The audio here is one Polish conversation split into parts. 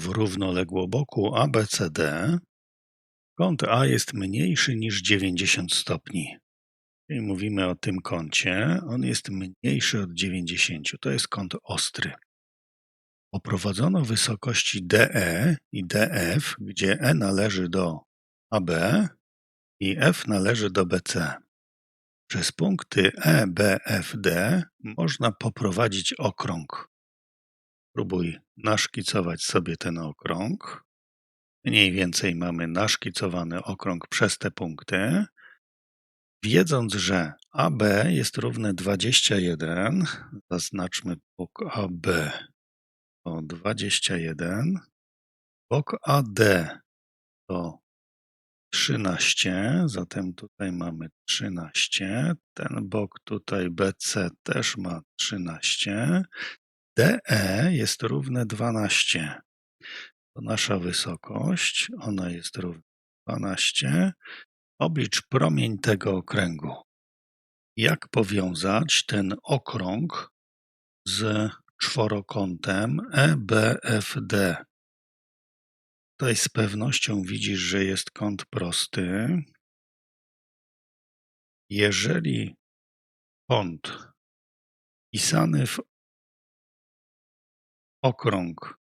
W równoległoboku ABCD kąt A jest mniejszy niż 90 stopni. Czyli mówimy o tym kącie, on jest mniejszy od 90. To jest kąt ostry. Oprowadzono wysokości DE i DF, gdzie E należy do AB i F należy do BC. Przez punkty E, B, F, D można poprowadzić okrąg. Spróbuj naszkicować sobie ten okrąg. Mniej więcej mamy naszkicowany okrąg przez te punkty. Wiedząc, że AB jest równe 21, zaznaczmy bok AB to 21, bok AD to 13, zatem tutaj mamy 13, ten bok tutaj BC też ma 13, DE jest równe 12. To nasza wysokość, ona jest równa 12. Oblicz promień tego okręgu. Jak powiązać ten okrąg z czworokątem EBFD? Tutaj z pewnością widzisz, że jest kąt prosty. Jeżeli kąt pisany w okrąg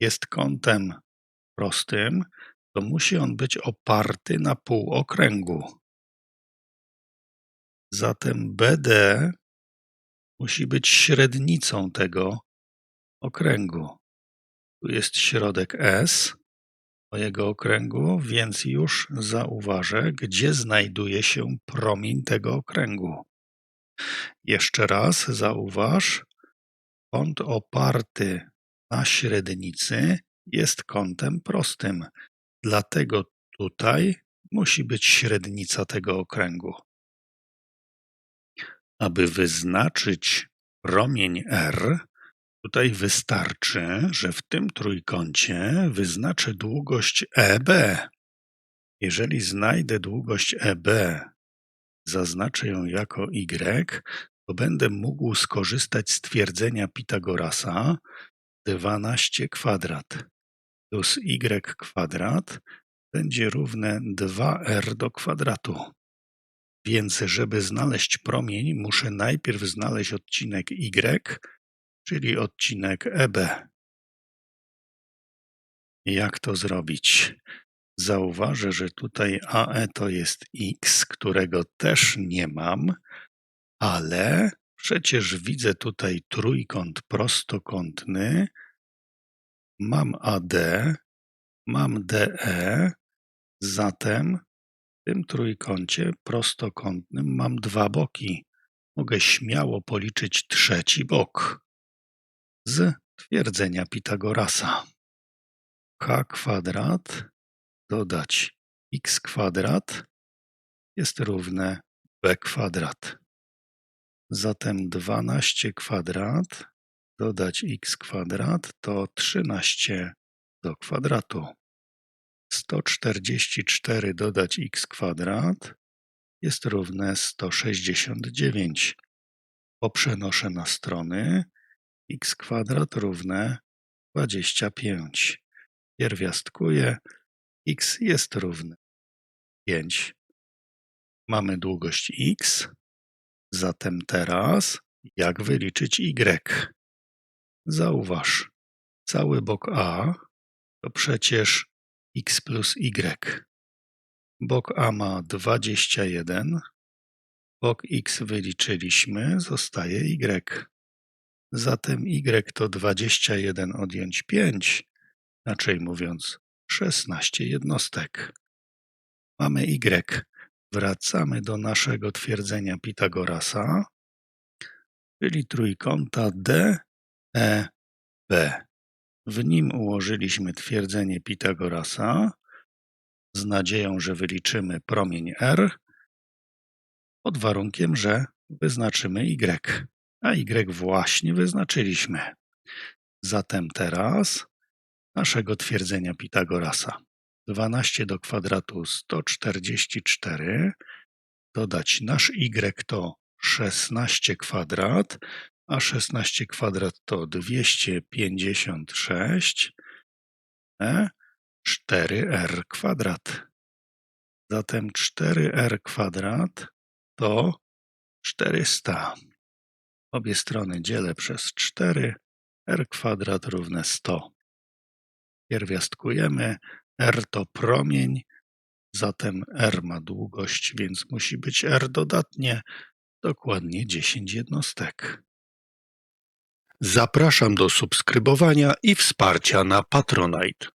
jest kątem prostym, to musi on być oparty na półokręgu. Zatem BD musi być średnicą tego okręgu. Tu jest środek S mojego okręgu, więc już zauważę, gdzie znajduje się promień tego okręgu. Jeszcze raz zauważ, kąt oparty na średnicy jest kątem prostym. Dlatego tutaj musi być średnica tego okręgu. Aby wyznaczyć promień R, tutaj wystarczy, że w tym trójkącie wyznaczę długość EB. Jeżeli znajdę długość EB, zaznaczę ją jako Y, to będę mógł skorzystać z twierdzenia Pitagorasa 12 kwadrat plus y kwadrat będzie równe 2r do kwadratu. Więc żeby znaleźć promień, muszę najpierw znaleźć odcinek y, czyli odcinek EB. Jak to zrobić? Zauważę, że tutaj AE to jest x, którego też nie mam, ale przecież widzę tutaj trójkąt prostokątny, Mam AD, mam DE, zatem w tym trójkącie prostokątnym mam dwa boki. Mogę śmiało policzyć trzeci bok z twierdzenia Pitagorasa. h kwadrat dodać x kwadrat jest równe b kwadrat. Zatem 12 kwadrat dodać x kwadrat to 13 do kwadratu. 144 dodać x kwadrat jest równe 169. Poprzenoszę na strony x kwadrat równe 25. Pierwiastkuję x jest równe 5. Mamy długość x, zatem teraz jak wyliczyć y? Zauważ, cały bok A to przecież x plus y. Bok A ma 21, bok x wyliczyliśmy, zostaje y. Zatem y to 21 odjąć 5, inaczej mówiąc 16 jednostek. Mamy y. Wracamy do naszego twierdzenia Pitagorasa, czyli trójkąta D E, B. W nim ułożyliśmy twierdzenie Pitagorasa z nadzieją, że wyliczymy promień R pod warunkiem, że wyznaczymy Y, a Y właśnie wyznaczyliśmy. Zatem teraz naszego twierdzenia Pitagorasa. 12 do kwadratu 144, dodać nasz Y to 16 kwadrat, a 16 kwadrat to 256. 4r kwadrat. Zatem 4r kwadrat to 400. Obie strony dzielę przez 4. r kwadrat równe 100. Pierwiastkujemy. R to promień, zatem r ma długość, więc musi być r dodatnie, dokładnie 10 jednostek. Zapraszam do subskrybowania i wsparcia na Patronite.